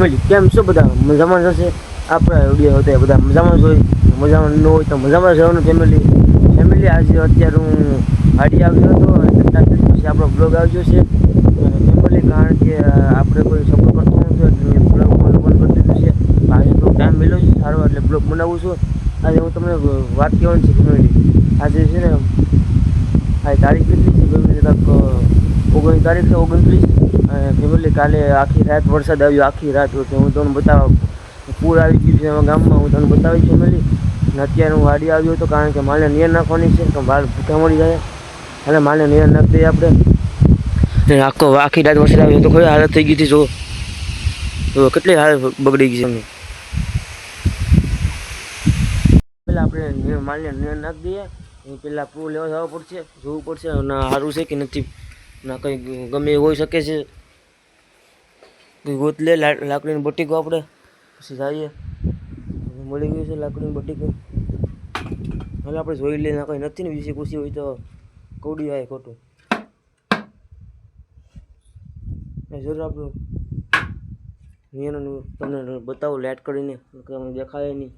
Family કેમ છો બધા મજામાં જશે આપણા વીડિયો હતા બધા મજામાં જ હોય. મજામાં ન હોય તો મજામાં જવાનું ફેમિલી ફેમિલી આજે અત્યારે હું ગાડી આવ્યો હતો અને પછી આપણો બ્લોગ આવ્યો છે. ફેમિલી કારણ કે આપણે કોઈ સપોર્ટ કરતો નથી એટલે બ્લોગ બંધ કરી દીધું છે. આજે તો ટાઈમ મળ્યો છે, સારો એટલે બ્લોગ બનાવું છું. આજે હું તમને વાત કહેવાની છે ફેમિલી આજે છે ને, આ તારીખ કેટલી છે? ફેમિલી કાંક ઓગણીસ તારીખ છે ઓગણત્રીસ ફેમિલી કાલે આખી રાત વરસાદ આવ્યો, આખી રાત હું તમને બતાવ. પૂર આવી ગયું છે એમાં ગામમાં. હું તમને બતાવીશ ફેમિલી અને અત્યારે હું વાડી આવ્યો હતો કારણ કે માલને નિયર નાખવાની છે, તો માલ ભૂખા મળી જાય એટલે માલને નિયર નાખી દઈએ આપણે. આખો આખી રાત વરસાદ આવ્યો. તો કઈ હાલત થઈ ગઈ હતી જો તો કેટલી હાલત બગડી ગઈ છે એમની. પહેલાં આપણે માલને નિયર નાખી દઈએ. પહેલાં પૂર લેવા જવા પડશે, જોવું પડશે અને સારું છે કે નથી. ના, કંઈ ગમે હોઈ શકે છે. કંઈ ગોત લે, લાકડીની બટીકો આપણે પછી જઈએ. મળી ગયું છે લાકડીની બટીકો. હાલ, આપણે જોઈ લઈએ, ના, કંઈ નથી ને બીજી ખુશી હોય તો કૌડી આવે ખોટું. જરૂર આપણું. નિયરનું તમને બતાવું લાઇટ કરીને દેખાય નહીં.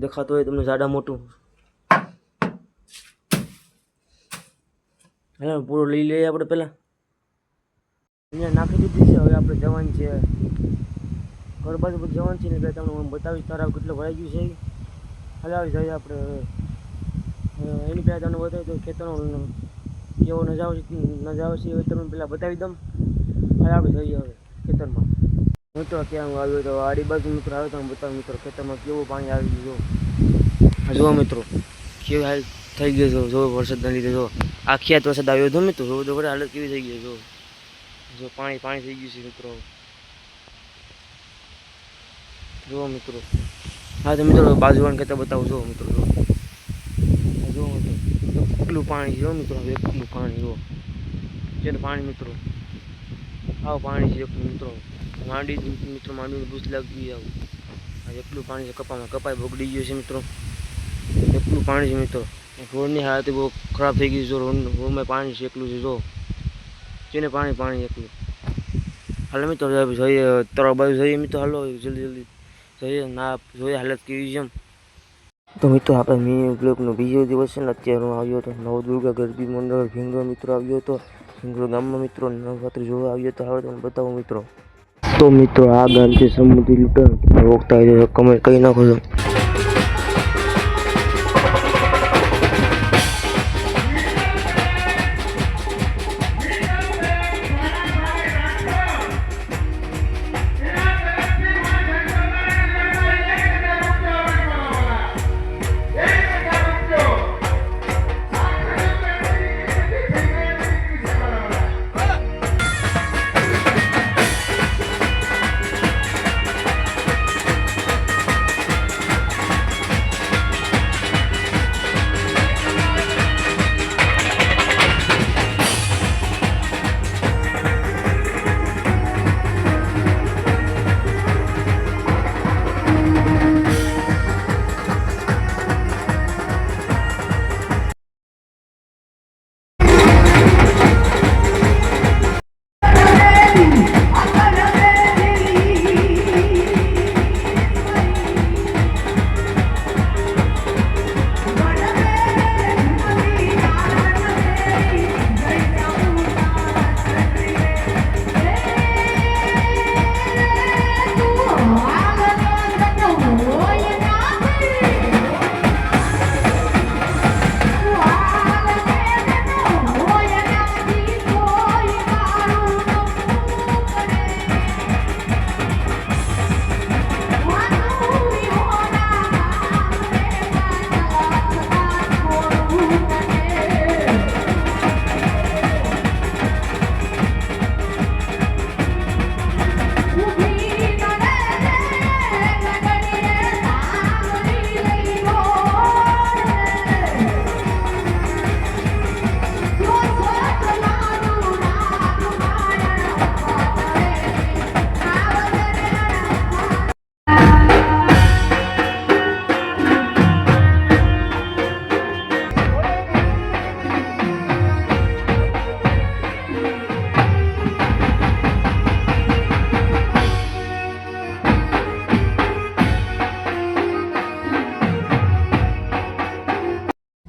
દેખાતું હોય તમને જાડા મોટું. હા, પૂરો લઈ લઈએ આપણે પહેલાં. અહીંયા નાખી દીધી છે, હવે આપણે જવાનું છે. ઘર બાજુ બધું જવાનું છે ને એટલે તમને હું બતાવીશ તારા કેટલું ભરાઈ ગયું છે. હલાવી જઈએ આપણે. એની પહેલાં તમને બતાવી દઉં ખેતરનો કેવો નજારો છે નજારો છે, એ તમને પહેલાં બતાવી દઉં. હાલ આપણે જઈએ હવે ખેતરમાં. મિત્રો, ક્યાં હું આવ્યો તો આડી બાજુ મિત્રો આવ્યો તમે બતાવું મિત્રો ખેતરમાં કેવું પાણી આવી ગયું જુઓ મિત્રો, કેવી હાલ થઈ ગયો છો, જો વરસાદના લીધે, જો. આખી રાત વરસાદ આવ્યો હતો મિત્રો જો તો ખરે હાલત કેવી થઈ ગઈ જો. જો પાણી પાણી થઈ ગયું છે, મિત્રો. જુઓ મિત્રો. હા, તો મિત્રો બાજુવાળા ખેતર બતાવું, જો, મિત્રો, જો. આ જુઓ મિત્રો એકલું પાણી જો, મિત્રો. હવે એકલું પાણી, જો. છે ને પાણી, મિત્રો? આવું પાણી છે એકલું મિત્રો. માંડી મિત્રો, માંડીને બૂસ લાગી આવું. આ એકલું પાણી છે, કપામાં કપાય, બગડી ગયું છે, મિત્રો. એકલું પાણી છે, મિત્રો. રોડની હાલત બહુ ખરાબ થઈ ગઈ છે. રોડ રોડમાં પાણી છે એકલું છે, જો. જેને પાણી પાણી એકલું. હાલો મિત્રો જોઈએ, તરફ બાજુ જઈએ મિત્રો. હાલો, જલ્દી જલ્દી. જોઈએ, ના, જોઈએ હાલત કેવી છે એમ. તો મિત્રો, આપણે મી બ્લોકનો બીજો દિવસ છે ને, અત્યારે હું આવ્યો હતો નવદુર્ગા ગરબી મંડળ, ભીંગરો મિત્રો આવ્યો હતો. ભીંગરો ગામમાં મિત્રો, નવરાત્રી જોવા આવ્યો હતો. હવે તમને બતાવો મિત્રો. તો મિત્રો, આ ગામ છે લૂંટણ. રોકતા હોય તો કમેન્ટ કરી નાખો છો.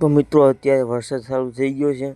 તો મિત્રો અત્યારે વરસાદ સારું થઈ ગયો છે.